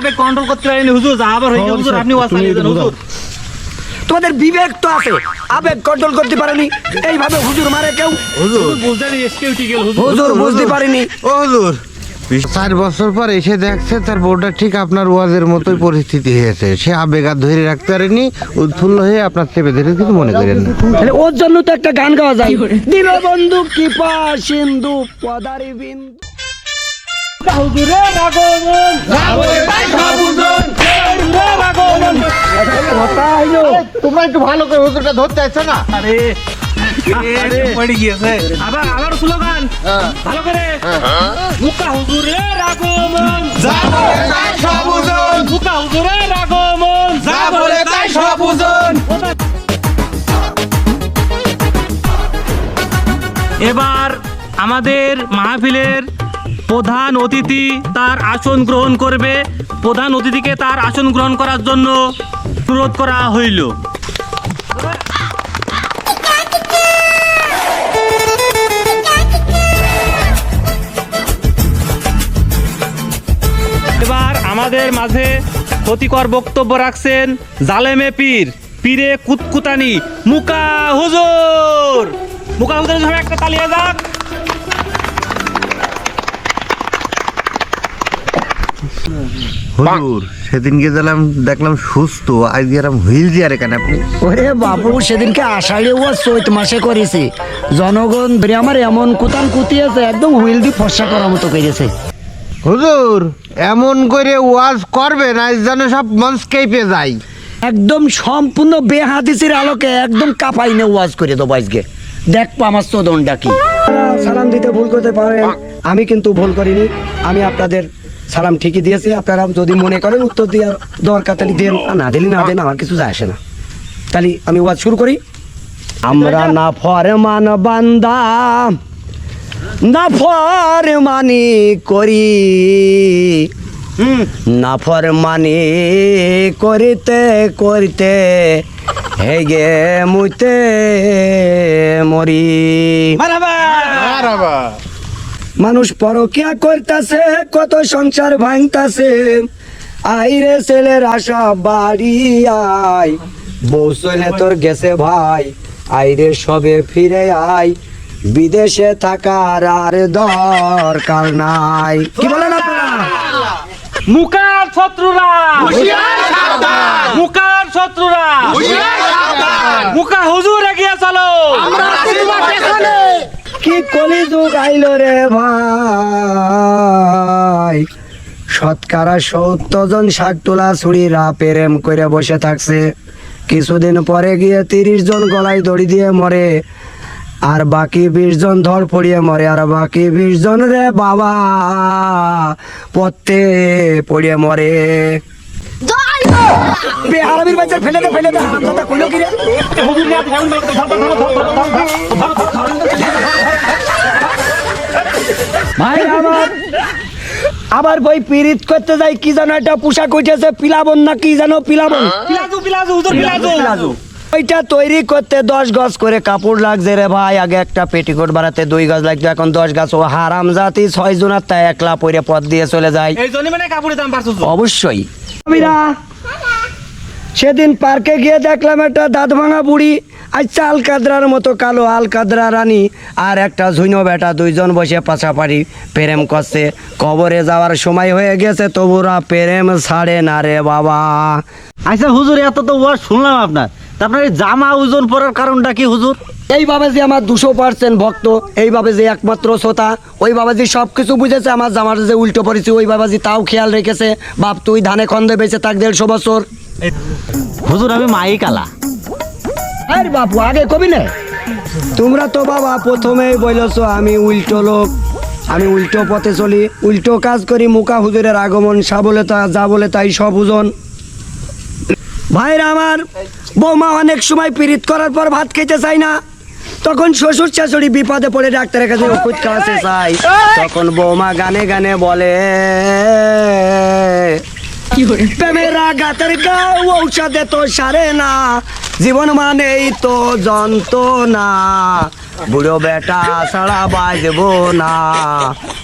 আবেগ কন্ট্রোল করতে পারিনি। হুজুর যা আবার হয়ে গেছে, হুজুর আপনি ওয়াজ চালিয়ে দেন হুজুর। তোমাদের বিবেক তো আছে আবেগ কন্ট্রোল করতে পারেনি এইভাবে হুজুর মারে কেউ? হুজুর। বুঝতে গেল হুজুর। পারেনি। ও হুজুর। চার বছর পর এসে দেখছে তার বউটা ঠিক আপনার ওয়াজের মতোই পরিস্থিতি হয়েছে। সে আবেগ আর ধরে রাখতে পারেনি উৎফুল্ল হয়ে আপনার চেপে ধরে কিছু মনে করেন না। তাহলে ওর জন্য তো একটা গান গাওয়া যায়। দিল বন্ধু কৃপা সিন্ধু পদারি বিন্দু হুজুরের আগমন। তোমরা একটু ভালো করে হুজুরটা ধরতে আসছো না? আরে আরে পড়ে গিয়েছে। আবার আবার স্লোগান। ভালো করে। মুকা হুজুরের আগমন। যা বলে তাই সব হুজুর মুকা হুজুরের আগমন। যা বলে তাই সব হুজুর এবার আমাদের মাহফিলের প্রধান অতিথি তার আসন গ্রহণ করবে। প্রধান অতিথিকে তার আসন গ্রহণ করার জন্য অনুরোধ করা হইল। এবার আমাদের মাঝে ক্ষতিকর বক্তব্য রাখছেন জালেমে পীর, পীরে কুতকুতানি মুকা হুজুর। মুকা সবাই একটা তালিয়া যাক। হুজুর সেদিনকে গেলাম দেখলাম সুস্থ আজ গেলাম হুইল চেয়ারে কেন আপনি? ওরে বাবু সেদিনকে আষাঢ়ে ও চৈত মাসে করেছে। জনগণ ধরে আমার এমন কুতান কুতিয়েছে একদম হুইল দিয়ে ফর্সা করার মতো করেছে। হুজুর এমন করে ওয়াজ করবেন আজ যেন সব মঞ্চ কেঁপে যায়। একদম সম্পূর্ণ বেহাদিসের আলোকে একদম কাপাই নে ওয়াজ করে দেবো আজকে। দেখব আমার চোদনটা কি। সালাম দিতে ভুল করতে পারেন আমি কিন্তু ভুল করিনি আমি আপনাদের সালাম ঠিকই দিয়েছি আপনারা যদি মনে করেন উত্তর দেওয়ার দরকার তাহলে দেন। আর না দিলে না দেন আমার কিছু যায় আসে না। তাহলে আমি ওয়াজ শুরু করি। আমরা না ফরমান বান্দা না ফরমানি করি। নাফরমানি করিতে করিতে হেগে মুইতে মরি। মানুষ পরকিয়া করতেছে কত সংসার ভাঙতাছে। আইরে ছেলের আশা বাড়ি আই বউ চলে তোর গেছে ভাই আইরে সবে ফিরে আই বিদেশে থাকার আর দরকার নাই। কি বলেন আপনারা? মুকার শত্রুরা! মুকার শত্রুরা মুকা হুজুর এগিয়ে চলো কি কলি যুগ আইল রে ভাই শতকরা সত্তর জন ষাট তোলা ছুরিরা প্রেম করে বসে থাকছে কিছুদিন পরে গিয়ে তিরিশ জন গলায় দড়ি দিয়ে মরে আর বাকি বিশ জন ধর পড়িয়ে মরে আর বাকি বিশ জন রে বাবা পত্তে পড়িয়ে মরে বেহারামির বাচ্চা ফেলে দে ফেলে দে হারামজাদা কইলো কি রে ভাই আমার আবার বই পিরিত করতে যাই কি জানো একটা পোশাক উঠেছে পিলাবন না কি জানো পিলাবন? পিলাজু পিলাজু হুজুর পিলাজু ওইটা তৈরি করতে দশ গজ করে কাপড় লাগছে রে ভাই। আগে একটা পেটিকোট বানাতে দুই গজ লাগতো এখন দশ গাছ ও হারাম জাতি ছয় জনের তাই একলা পরে পথ দিয়ে চলে যায়। এই জন্য মানে কাপড়ের দাম বাড়ছে অবশ্যই। আমিরা সেদিন পার্কে গিয়ে দেখলাম একটা দাঁত ভাঙা বুড়ি। আজ চাল কাদরার মতো কালো আল কাদরা রানী আর একটা ঝুনো বেটা দুইজন বসে পাশাপাড়ি প্রেম করছে। কবরে যাওয়ার সময় হয়ে গেছে তবুরা প্রেম ছাড়ে না রে বাবা। আচ্ছা হুজুর এত তো ওয়াজ শুনলাম আপনার। তা আপনার এই জামা ওজন পরার কারণটা কি হুজুর? এইভাবে যে আমার দুশো পার্সেন্ট ভক্ত এইভাবে যে একমাত্র শ্রোতা ওই বাবাজি সব কিছু বুঝেছে আমার জামার যে উল্টো পড়েছে ওই বাবাজি তাও খেয়াল রেখেছে। বাপ তুই ধানে খন্দে বেঁচে থাক দেড়শো বছর। হুজুর আমি মাই কালা। আরে বাপু, আগে কবি না। তোমরা তো বাবা প্রথমেই বলেছ আমি উল্টো লোক। আমি উল্টো পথে চলি, উল্টো কাজ করি, মুকা হুজুরের আগমন সাবলে তা, যা বলে তাই সব হুজন ভাইরা আমার, বৌমা অনেক সময় পীড়িত করার পর ভাত খেতে চাই না। তখন শ্বশুর শাশুড়ি বিপদে পড়ে ডাক্তারের কাছে ওষুধ খাওয়াতে চাই তখন বৌমা গানে গানে বলে প্রেমের আঘাতের গাও ঔষধে তো সারে না। জীবন মানেই তো যন্ত্রণা। বুড়ো বেটা ছাড়া বাজবো না।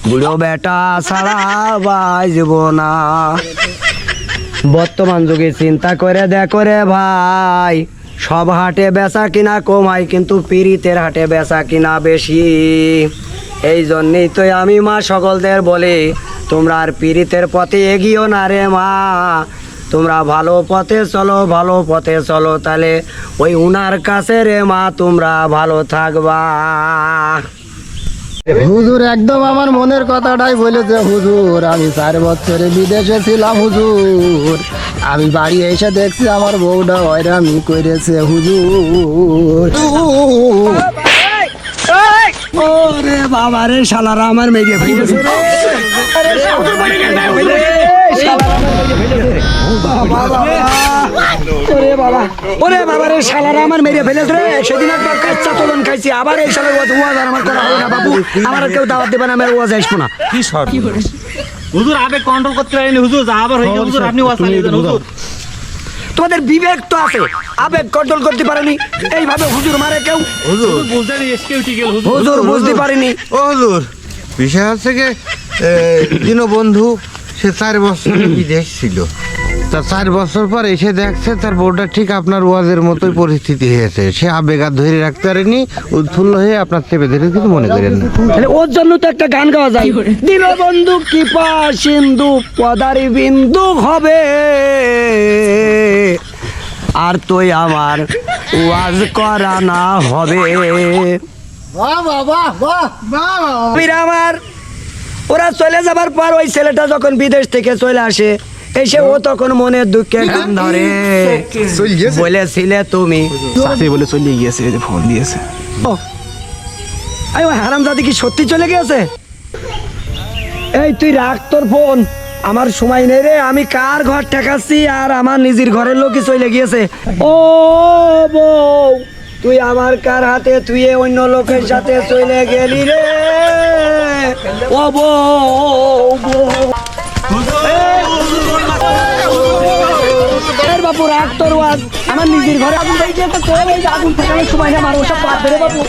বুড়ো বেটা ছাড়া বাজবো না। বর্তমান যুগে চিন্তা করে দেখো রে ভাই, সব হাটে বেচা কিনা কম হয় কিন্তু পিরিতের হাটে বেচা কিনা বেশি। এই জন্যই তো আমি মা সকলদের বলি তোমরা আর পীড়িতের পথে এগিয়েও না রে মা। তোমরা ভালো পথে চলো, ভালো পথে চলো, তাহলে ওই উনার কাছে রে মা, তোমরা ভালো থাকবা। হুজুর, একদম আমার মনের কথাটাই বলেছে হুজুর। আমি চার বছরে বিদেশে ছিলাম হুজুর। আমি বাড়ি এসে দেখছি আমার বউটা হয়রামি করেছে হুজুর। ওরে বাবা রে শালারা আমার ফেলেছে। আমার রে। বাবা, বাবা। ওরে বাবা ওরে বাবা রে শালারা আমার মেরে ফেলেছে রে। সেদিন একবার কাচ্চা তোলন খাইছি। আবার এই শালার ওয়াজ ওয়াজ আমার করা হবে না বাবু। আমার কেউ দাওয়াত দেবে না আমি আর ওয়াজ আসব না। হুজুর আবেগ কন্ট্রোল করতে পারেনি হুজুর যা আবার হয়ে হুজুর আপনি ওয়াজ চালিয়ে হুজুর। তোমাদের বিবেক তো আছে। আবেগ কন্ট্রোল করতে পারেনি। এইভাবে হুজুর মারে কেউ? হুজুর। বুঝতে হুজুর। হুজুর বুঝতে পারেনি। ও হুজুর বিষয় হচ্ছে কি দিন বন্ধু সে চার বছর বিদেশ ছিল। তা চার বছর পর এসে দেখছে তার বউটা ঠিক আপনার ওয়াজের মতোই পরিস্থিতি হয়েছে। সে আবেগাত ধরে রাখতে পারেনি উৎফুল্ল হয়ে আপনার চেপে ধরে কিছু মনে করেন না। তাহলে ওর জন্য তো একটা গান গাওয়া যায়। দিল বন্ধু কৃপা সিন্ধু পদারি বিন্দু হবে। আর তুই আমার ওয়াজ করা না হবে। বাহ বাহ বাহ বাহ বাহ। ফির আমার ওরা চলে যাবার পর ওই ছেলেটা যখন বিদেশ থেকে চলে আসে এসে ও তখন মনের দুঃখে গান ধরে বলেছিলে তুমি। বলে চলে গিয়েছে যে ফোন দিয়েছে। ওই হারাম দাদি কি সত্যি চলে গেছে এই তুই রাখ তোর ফোন। আমার সময় নেই রে আমি কার ঘর ঠেকাচ্ছি আর আমার নিজের ঘরের লোকই চলে গিয়েছে। ও বউ তুই আমার কার হাতে তুই অন্য লোকের সাথে চলে গেলি রে। ও বউ বউ। বাপু রাগ তোর আমার নিজের ঘরে আগুন আগুন ঠেকানোর সময় না ওসব বাদ দে বাপু।